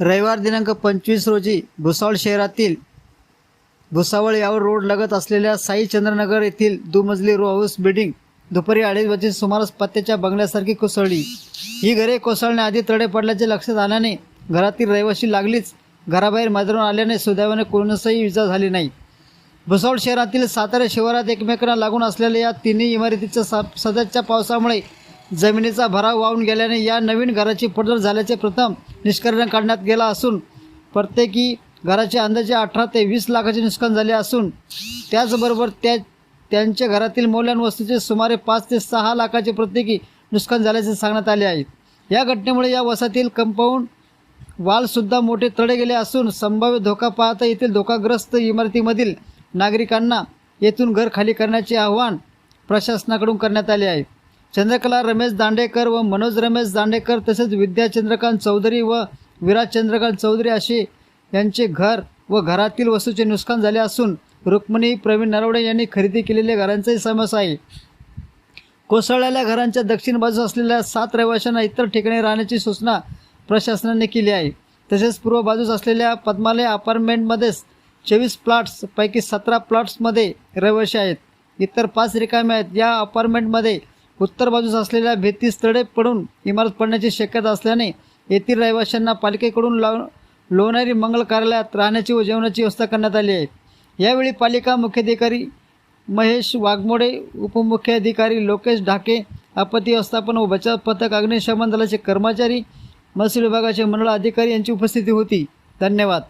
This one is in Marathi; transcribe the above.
रविवार दिनांक पंचवीस रोजी भुसावळ शहरातील भुसावळ यावर रोड लगत असलेल्या साई चंद्रनगर येथील दुमजली रो हाऊस बिल्डिंग दुपारी अडीच वाजे सुमारास पत्त्याच्या बंगल्यासारखी कोसळली. ही घरे कोसळण्याआधी तडे पडल्याचे लक्षात आल्याने घरातील रहिवाशी लागलीच घराबाहेर मैदानावर आल्याने सुदैवाने कोणासही इजा झाली नाही. भुसावळ शहरातील सातारा शिवारात एकमेकांना लागून असलेल्या या तिन्ही इमारतीच्या सा सध्याच्या पावसामुळे जमिनीचा भराव वाहून गेल्याने या नवीन घराची पडझड झाल्याचे प्रथम निष्कर्षण काढण्यात गेला असून प्रत्येकी घराचे अंदाजे अठरा ते वीस लाखाचे नुकसान झाले असून त्याचबरोबर त्या त्यांच्या घरातील मौल्यान वस्तूचे सुमारे पाच ते सहा लाखाचे प्रत्येकी नुकसान झाल्याचे सांगण्यात आले आहे. या घटनेमुळे या वसातील कंपाऊंड वालसुद्धा मोठे तडे गेले असून संभाव्य धोका पाहता येथील धोकाग्रस्त इमारतीमधील नागरिकांना येथून घर खाली करण्याचे आव्हान प्रशासनाकडून करण्यात आले आहे. चंद्रकला रमेश दांडेकर व मनोज रमेश दांडेकर तसेच विद्या चंद्रकांत चौधरी व विराज चंद्रकांत चौधरी असे यांचे घर व घरातील वस्तूचे नुकसान झाले असून रुक्मिणी प्रवीण नरवडे यांनी खरेदी केलेल्या घरांचाही समस आहे. कोसळलेल्या घरांच्या दक्षिण बाजूस असलेल्या सात रहिवाशांना इतर ठिकाणी राहण्याची सूचना प्रशासनाने केली आहे. तसेच पूर्व बाजूस असलेल्या पद्मालय अपार्टमेंटमध्ये चोवीस प्लॉट्सपैकी सतरा प्लॉट्समध्ये रहिवाशी आहेत. इतर पाच रिकामे आहेत. या अपार्टमेंटमध्ये उत्तर बाजूस असलेल्या भित्तीस तडे पडून इमारत पडण्याची शक्यता असल्याने येथील रहिवाशांना पालिकेकडून लाव लोणारी मंगल कार्यालयात राहण्याची व जेवणाची व्यवस्था करण्यात आली आहे. यावेळी पालिका मुख्याधिकारी महेश वाघमोडे उपमुख्याधिकारी लोकेश ढाके आपत्ती व्यवस्थापन व बचाव पथक अग्निशमन दलाचे कर्मचारी महसूल विभागाचे मंडळ अधिकारी यांची उपस्थिती होती. धन्यवाद.